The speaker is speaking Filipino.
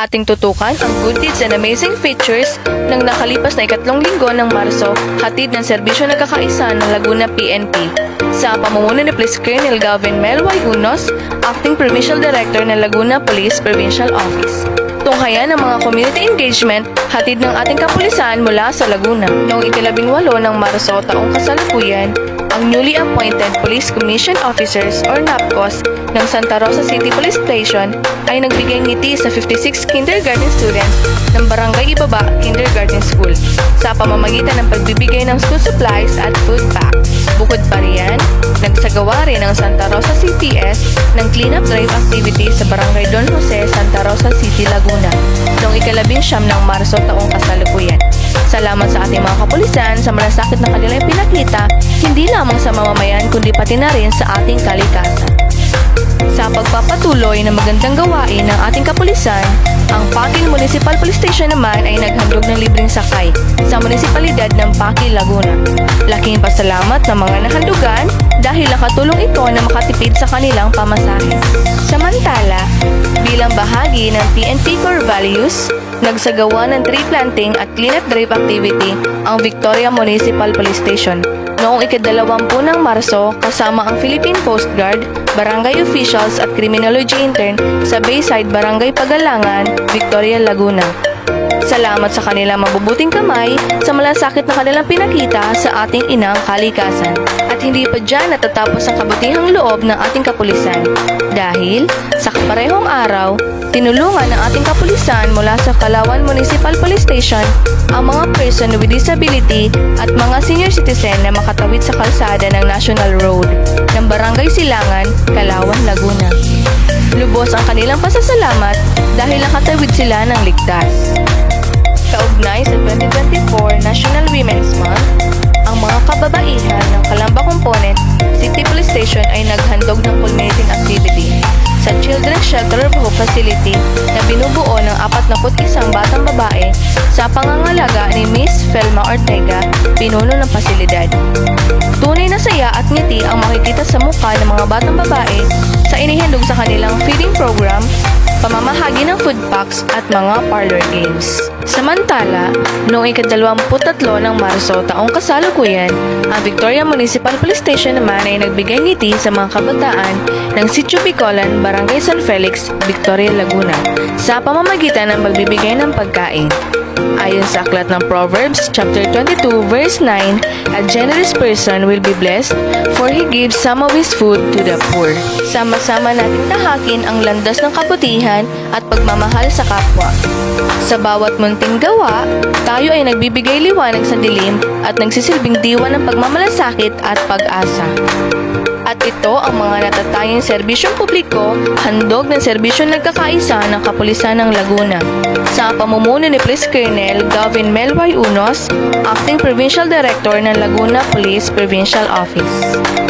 Ating tutukan ang good deeds and amazing features ng nakalipas na ikatlong linggo ng Marso, hatid ng serbisyo na kakaisa ng Laguna PNP. Sa pamumuno ni Police Colonel Galvin Melway Unos, Acting Provincial Director ng Laguna Police Provincial Office. Tunghayan ng mga community engagement hatid ng ating kapulisan mula sa Laguna. Noong ikalabing walo ng Marso taong kasalukuyan, ang newly appointed Police Commission Officers or NAPCOS ng Santa Rosa City Police Station ay nagbigay ngiti sa 56 kindergarten students ng Barangay Ibaba Kindergarten School sa pamamagitan ng pagbibigay ng school supplies at food packs. Bukod pa riyan, nagsagawa rin ang Santa Rosa CPS ng cleanup drive activity sa Barangay Don Jose, Santa Rosa City, Laguna noong ikalabing siyam ng Marso taong kasalukuyan. Salamat sa ating mga kapulisan sa malasakit na kanilang pinakita, hindi lamang sa mamamayan kundi pati na rin sa ating kalikasan. Sa pagpapatuloy ng magandang gawain ng ating kapulisan, ang Pakil Municipal Police Station naman ay naghandog ng libreng sakay sa munisipalidad ng Pakil, Laguna. Laking pasalamat ng mga nahandugan dahil nakatulong ito na makatipid sa kanilang pamasahe. Samantala, bilang bahagi ng PNP Core Values, nagsagawa ng tree planting at cleanup drive activity ang Victoria Municipal Police Station noong ikadalawampu ng Marso kasama ang Philippine Coast Guard, barangay officials at criminology intern sa Bayside Barangay Pagalangan, Victoria, Laguna. Salamat sa kanilang mabubuting kamay sa malasakit na kanilang pinakita sa ating inang kalikasan. At hindi pa dyan natatapos ang kabutihang loob ng ating kapulisan. Dahil sa kaparehong araw, tinulungan ng ating kapulisan mula sa Kalawan Municipal Police Station ang mga person with disability at mga senior citizen na makatawid sa kalsada ng National Road ng Barangay Silangan, Kalawan, Laguna. Lubos ang kanilang pasasalamat dahil nakatawid sila ng ligtas. Kaugnay sa 2024 National Women's Month, ang mga kababaihan ng Kalamba Component City Police Station ay naghandog ng culminating activity sa Children's Shelter of Hope Facility na binubuo ng 41 batang babae sa pangangalaga ni Miss Felma Ortega, pinuno ng pasilidad. Tunay na saya at ngiti ang makikita sa mukha ng mga batang babae sa inihandog sa kanilang feeding program, pamamahagi ng food packs at mga parlor games. Samantala, noong ikadalawamput-tatlo ng Marso taong kasalukuyan, ang Victoria Municipal Police Station naman ay nagbigay ngiti sa mga kabataan ng Sitio Bicolan, Barangay San Felix, Victoria, Laguna sa pamamagitan ng pagbibigay ng pagkain. Ayon sa aklat ng Proverbs chapter 22 verse 9, a generous person will be blessed for he gives some of his food to the poor. Sama-sama nating tahakin ang landas ng kabutihan at pagmamahal sa kapwa. Sa bawat munting gawa, tayo ay nagbibigay liwanag sa dilim at nagsisilbing diwa ng pagmamalasakit at pag-asa. At ito ang mga natatanging serbisyong publiko, handog ng serbisyong nagkakaisa ng Kapulisan ng Laguna. Sa pamumuno ni Police Colonel Gavin Melway Unos, Acting Provincial Director ng Laguna Police Provincial Office.